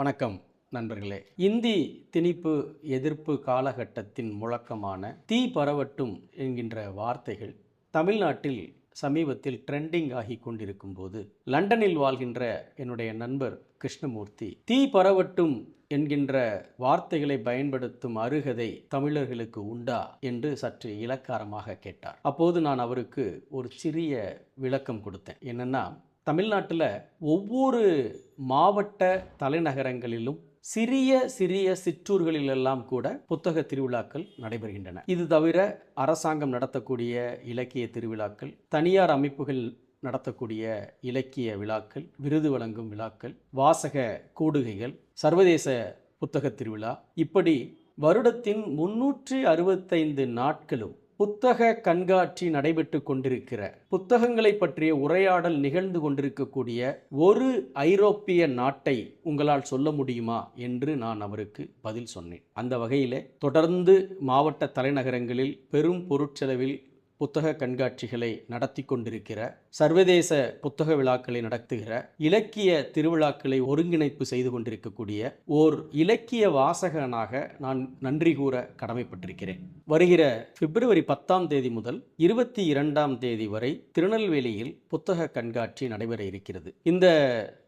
வணக்கம் நண்பர்களே. இந்தி திணிப்பு எதிர்ப்பு காலகட்டத்தின் முழக்கமான தீ பரவட்டும் என்கின்ற வார்த்தைகள் தமிழ்நாட்டில் சமீபத்தில் ட்ரெண்டிங் ஆகி கொண்டிருக்கும் போது லண்டனில் வாழ்கின்ற என்னுடைய நண்பர் கிருஷ்ணமூர்த்தி தீ பரவட்டும் என்கின்ற வார்த்தைகளை பயன்படுத்தும் அருகதை தமிழர்களுக்கு உண்டா என்று சற்று இலக்காரமாக கேட்டார். அப்போது நான் அவருக்கு ஒரு சிறிய விளக்கம் கொடுத்தேன். என்னென்னா தமிழ்நாட்டில் ஒவ்வொரு மாவட்ட தலைநகரங்களிலும் சிறிய சிறிய சிற்றூர்களிலெல்லாம் கூட புத்தக திருவிழாக்கள் நடைபெறுகின்றன. இது தவிர அரசாங்கம் நடத்தக்கூடிய இலக்கிய திருவிழாக்கள் தனியார் அமைப்புகள் நடத்தக்கூடிய இலக்கிய விழாக்கள் விருது வழங்கும் விழாக்கள் வாசக கூடுகைகள் சர்வதேச புத்தக திருவிழா. இப்படி வருடத்தின் முன்னூற்றி அறுபத்தைந்து நாட்களும் புத்தக கண்காட்சி நடைபெற்று கொண்டிருக்கிற புத்தகங்களை பற்றிய உரையாடல் நிகழ்ந்து கொண்டிருக்கக்கூடிய ஒரு ஐரோப்பிய நாட்டை உங்களால் சொல்ல முடியுமா என்று நான் அவருக்கு பதில் சொன்னேன். அந்த வகையில் தொடர்ந்து மாவட்ட தலைநகரங்களில் பெரும் பொருட்செலவில் புத்தக கண்காட்சிகளை நடத்தி கொண்டிருக்கிற சர்வதேச புத்தக விழாக்களை நடத்துகிற இலக்கிய திருவிழாக்களை ஒருங்கிணைப்பு செய்து கொண்டிருக்கக்கூடிய ஓர் இலக்கிய வாசகனாக நான் நன்றி கூற கடமைப்பட்டிருக்கிறேன். வருகிற பிப்ரவரி பத்தாம் தேதி முதல் இருபத்தி இரண்டாம் தேதி வரை திருநெல்வேலியில் புத்தக கண்காட்சி நடைபெற இருக்கிறது. இந்த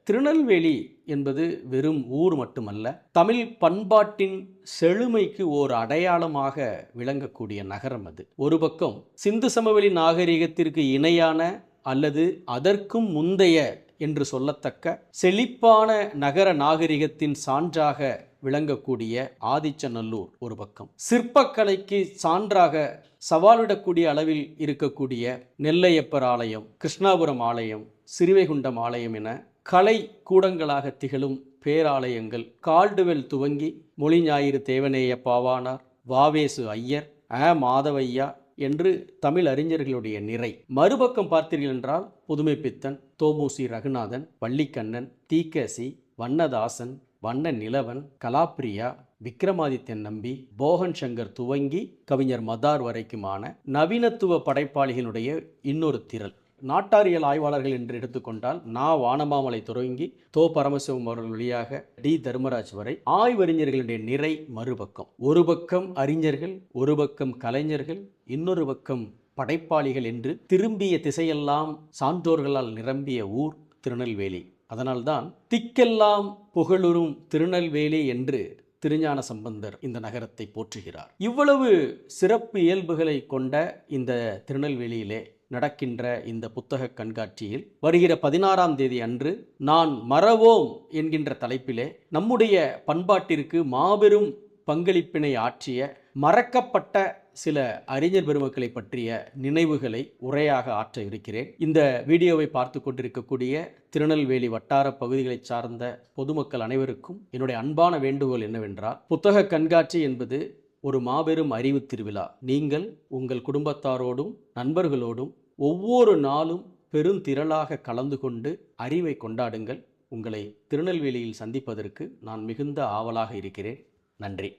திருநெல்வேலி என்பது வெறும் ஊர் மட்டுமல்ல தமிழ் பண்பாட்டின் செழுமைக்கு ஓர் அடையாளமாக விளங்கக்கூடிய நகரம் அது. ஒரு பக்கம் சிந்து சமவெளி நாகரிகத்திற்கு இணையான அல்லது அதற்கும் முந்தைய என்று சொல்லத்தக்க செழிப்பான நகர நாகரிகத்தின் சான்றாக விளங்கக்கூடிய ஆதிச்சநல்லூர் ஒரு பக்கம். சிற்பக்கலைக்கு சான்றாக சவாலிடக்கூடிய அளவில் இருக்கக்கூடிய நெல்லையப்பர் ஆலயம் கிருஷ்ணாபுரம் ஆலயம் சிறுவைகுண்டம் ஆலயம் என கலை கூடங்களாக திகழும் பேராலயங்கள். கால்டுவெல் துவங்கி மொழி ஞாயிறு தேவநேய பாவானார் வாவேசு ஐயர் அ. மாதவையா என்று தமிழ் அறிஞர்களுடைய நிறை. மறுபக்கம் பார்த்தீர்கள் என்றால் புதுமைப்பித்தன் தோமுசி ரகுநாதன் வள்ளிக்கண்ணன் தீக்கசி வண்ணதாசன் வண்ண நிலவன் கலாப்ரியா விக்ரமாதித்யன் நம்பி போகன் சங்கர் துவங்கி கவிஞர் மதார் வரைக்குமான நவீனத்துவ படைப்பாளிகளுடைய இன்னொரு திரள். நாட்டாரியல் ஆய்வாளர்கள் என்று எடுத்துக்கொண்டால் நா. வானமாமலை தொடங்கி தோ. பரமசிவம் அவர்கள் வழியாக டி. தர்மராஜ் வரை ஆய்வறிஞர்களுடைய நிறை மறுபக்கம். ஒரு பக்கம் அறிஞர்கள் ஒரு பக்கம் கலைஞர்கள் இன்னொரு பக்கம் படைப்பாளிகள் என்று திரும்பிய திசையெல்லாம் சான்றோர்களால் நிரம்பிய ஊர் திருநெல்வேலி. அதனால்தான் திக்கெல்லாம் புகழுறும் திருநெல்வேலி என்று திருஞான சம்பந்தர் இந்த நகரத்தை போற்றுகிறார். இவ்வளவு சிறப்பு இயல்புகளை கொண்ட இந்த திருநெல்வேலியிலே நடக்கின்ற இந்த புத்தக கண்காட்சியில் வருகிற பதினாறாம் தேதி அன்று நான் மறவோம் என்கின்ற தலைப்பிலே நம்முடைய பண்பாட்டிற்கு மாபெரும் பங்களிப்பினை ஆற்றிய மறக்கப்பட்ட சில அறிஞர் பெருமக்களை பற்றிய நினைவுகளை உரையாக ஆற்ற இருக்கிறேன். இந்த வீடியோவை பார்த்து கொண்டிருக்கக்கூடிய திருநெல்வேலி வட்டார பகுதிகளை சார்ந்த பொதுமக்கள் அனைவருக்கும் என்னுடைய அன்பான வேண்டுகோள் என்னவென்றால் புத்தக கண்காட்சி என்பது ஒரு மாபெரும் அறிவு திருவிழா. நீங்கள் உங்கள் குடும்பத்தாரோடும் நண்பர்களோடும் ஒவ்வொரு நாளும் பெருந்திரளாக கலந்து கொண்டு அறிவை கொண்டாடுங்கள். உங்களை திருநெல்வேலியில் சந்திப்பதற்கு நான் மிகுந்த ஆவலாக இருக்கிறேன். நன்றி.